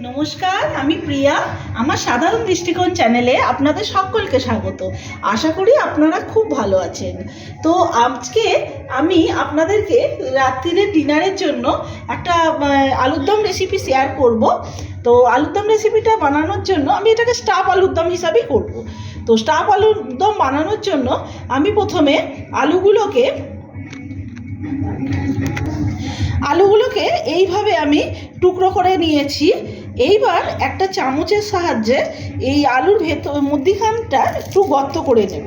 নমস্কার, আমি প্রিয়া। আমার সাধারণ দৃষ্টিকোণ চ্যানেলে আপনাদের সকলকে স্বাগত। আশা করি আপনারা খুব ভালো আছেন। তো আজকে আমি আপনাদেরকে রাত্রিরে ডিনারের জন্য একটা আলুর দম রেসিপি শেয়ার করব। তো আলুর দম রেসিপিটা বানানোর জন্য আমি এটাকে স্টাফ আলুর দম হিসাবেই করব। তো স্টাফ আলুর দম বানানোর জন্য আমি প্রথমে আলুগুলোকে আলুগুলোকে এইভাবে আমি টুকরো করে নিয়েছি। এইবার একটা চামচের সাহায্যে এই আলুর ভেতর মধ্যিখানটা একটু গর্ত করে নেব।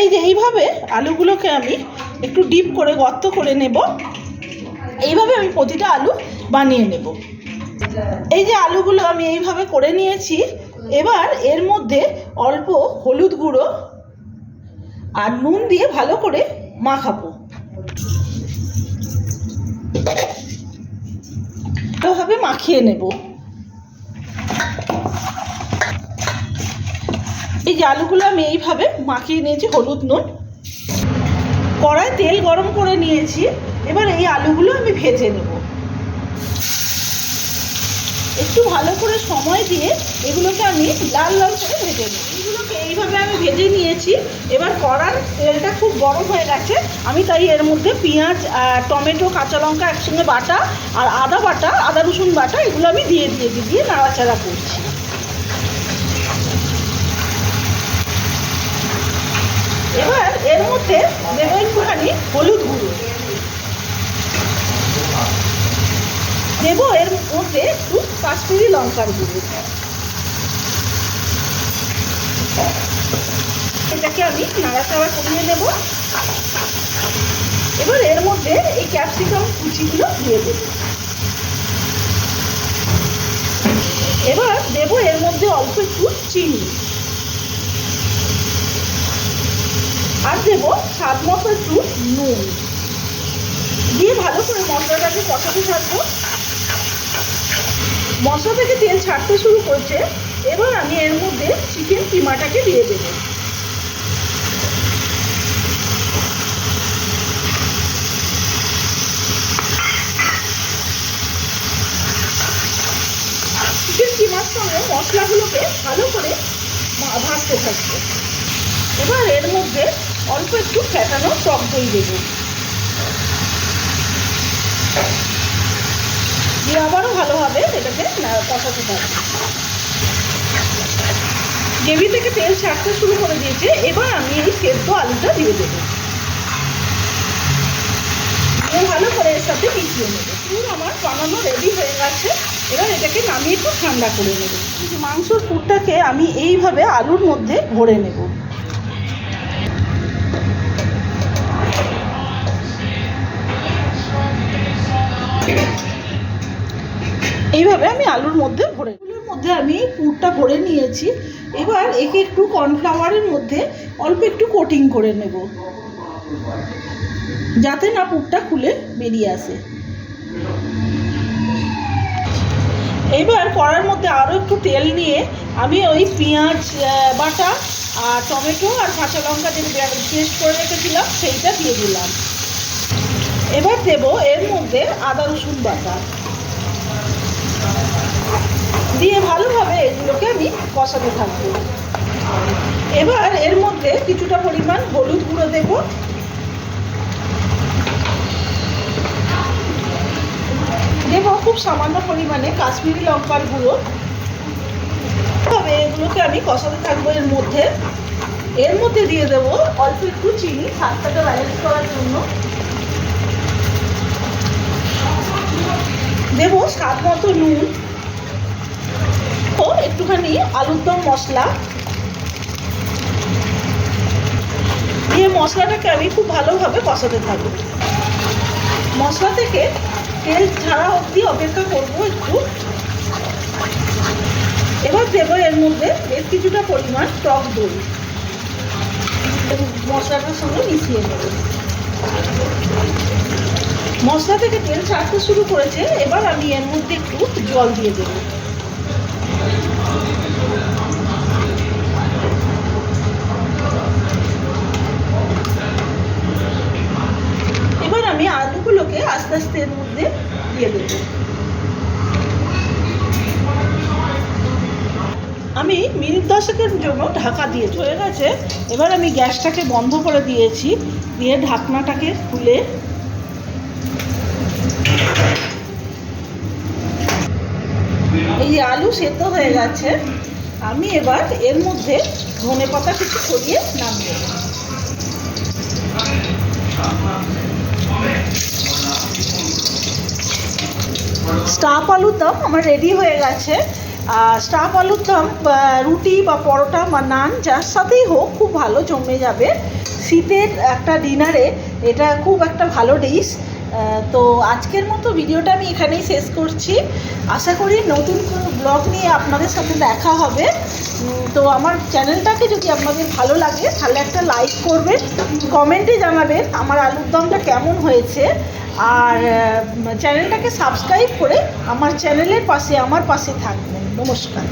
এই যে এইভাবে আলুগুলোকে আমি একটু ডিপ করে গর্ত করে নেব। এইভাবে আমি প্রতিটা আলু বানিয়ে নেব। এই যে আলুগুলো আমি এইভাবে করে নিয়েছি, এবার এর মধ্যে অল্প হলুদ গুঁড়ো আর নুন দিয়ে ভালো করে মাখাবো। এভাবে মাখিয়ে নেব। এই যে আলুগুলো আমি এইভাবে মাখিয়ে নিয়েছি, হলুদ নুন। কড়ায় তেল গরম করে নিয়েছি। এবার এই আলুগুলো আমি ভেজে নেব। একটু ভালো করে সময় দিয়ে এগুলোকে আমি লাল লাল করে ভেজে নেব। এগুলোকে এইভাবে আমি ভেজে নিয়েছি। এবার কড়ার তেলটা খুব গরম হয়ে গেছে। আমি তাই এর মধ্যে পেঁয়াজ টমেটো, কাঁচা লঙ্কা একসঙ্গে বাটা আর আদা বাটা, আদা রসুন বাটা এগুলো আমি দিয়ে দিয়েছি, দিয়ে নাড়াচাড়া করছি। এবার এর মধ্যে দেবো একটুখানি হলুদ গুঁড়ো। দেবো এর মধ্যে একটু কাশ্মীরি লঙ্কার গুঁড়ো এটাকে আমি নাড়াচাড়া করিয়ে নেব। এবার এর মধ্যে এই ক্যাপসিকাম কুচিগুলো দিয়ে দেব। এবার দেবো এর মধ্যে অল্প একটু চিনি। আর দেবো স্বাদ মতো একটু নুন। দিয়ে ভালো করে মশলাটাকে কষাতে থাকব। মশলা থেকে তেল ছাড়তে শুরু করছে। এবার আমি এর মধ্যে চিকেন কিমাটাকে দিয়ে দেবো চিকেন কিমার সঙ্গে মশলাগুলোকে ভালো করে ভাজতে থাকবে। এবার এর মধ্যে অল্প একটু ফ্যাটানো টক দই দেবো। দিয়ে আবারও ভালোভাবে এটাকে কষাতে থাকবে। গ্রেভি থেকে তেল ছাড়তে শুরু করে দিয়েছে। এবার আমি এই সেদ্ধ আলুটা দিয়ে দেবো। ভালো করে এর সাথে মিশিয়ে নেব। আমার বানানো রেডি গেছে এবার এটাকে নামিয়ে একটু ঠান্ডা করে নেব। মাংসর পুরটাকে আমি এইভাবে আলুর মধ্যে ভরে নেব। এইভাবে আমি আলুর মধ্যে ভরে আলুর মধ্যে আমি পুরটা ভরে নিয়েছি। এবার একে একটু কর্নফ্লাওয়ারের মধ্যে অল্প একটু কোটিং করে নেব। যাতে না পুরটা খুলে বেরিয়ে আসে। এবার কড়ার মধ্যে আরও একটু তেল নিয়ে আমি ওই পেঁয়াজ বাটা আর টমেটো আর কাঁচা লঙ্কা যেটা পেস্ট করে রেখেছিলাম, সেইটা দিয়ে দিলাম। এবার দেব এর মধ্যে আদা, রসুন বাটা। দিয়ে ভালোভাবে এগুলোকে আমি কষাতে থাকব। এবার এর মধ্যে কিছুটা পরিমাণ হলুদ গুঁড়ো দেব দেবো খুব সামান্য পরিমাণে কাশ্মীরি লঙ্কার গুঁড়ো। তবে এগুলোকে আমি কষাতে থাকব এর মধ্যে। এর মধ্যে দিয়ে দেবো অল্প একটু চিনি, স্বাদটাকে ব্যালেন্স করার জন্য। দেবো স্বাদ মতো নুন ও একটুখানি আলুর দম মশলা। দিয়ে মশলাটাকে আমি খুব ভালোভাবে কষাতে থাকব। মশলা থেকে তেল ছাড়া অবধি অপেক্ষা করব একটু। এবার দেবো এর মধ্যে বেশ কিছুটা পরিমাণ টক দই। মশলাটার সঙ্গে মিশিয়ে নেব। মশলা থেকে তেল ছাড়তে শুরু করেছে, এবার আমি এর মধ্যে একটু জল দিয়ে দেবো। দিয়ে দেবো। আমি মিনিট দশেকের জন্য ঢাকা দিয়ে চলে গেছে। এবার আমি গ্যাসটাকে বন্ধ করে দিয়েছি। দিয়ে ঢাকনাটাকে খুলে এই আলু সেদ্ধ হয়ে গেছে, আমি এবার এর মধ্যে ধনে পাতা কিছু ছড়িয়ে নামিয়ে। স্টাফ আলুর দম আমার রেডি হয়ে গেছে। স্টাফ আলুর দম রুটি বা পরোটা বা নান, যার সাথেই হোক, খুব ভালো জমে যাবে। শীতের একটা ডিনারে এটা খুব একটা ভালো ডিশ তো আজকের মতো ভিডিওটা আমি এখানেই শেষ করছি। আশা করি নতুন কোনো ব্লগ নিয়ে আপনাদের সাথে দেখা হবে। তো আমার চ্যানেলটাকে যদি আপনাদের ভালো লাগে, তাহলে একটা লাইক করবেন, কমেন্টে জানাবেন আমার আলুর দমটা কেমন হয়েছে। আর চ্যানেলটাকে সাবস্ক্রাইব করে আমার চ্যানেলের পাশে, আমার পাশে থাকবেন। নমস্কার।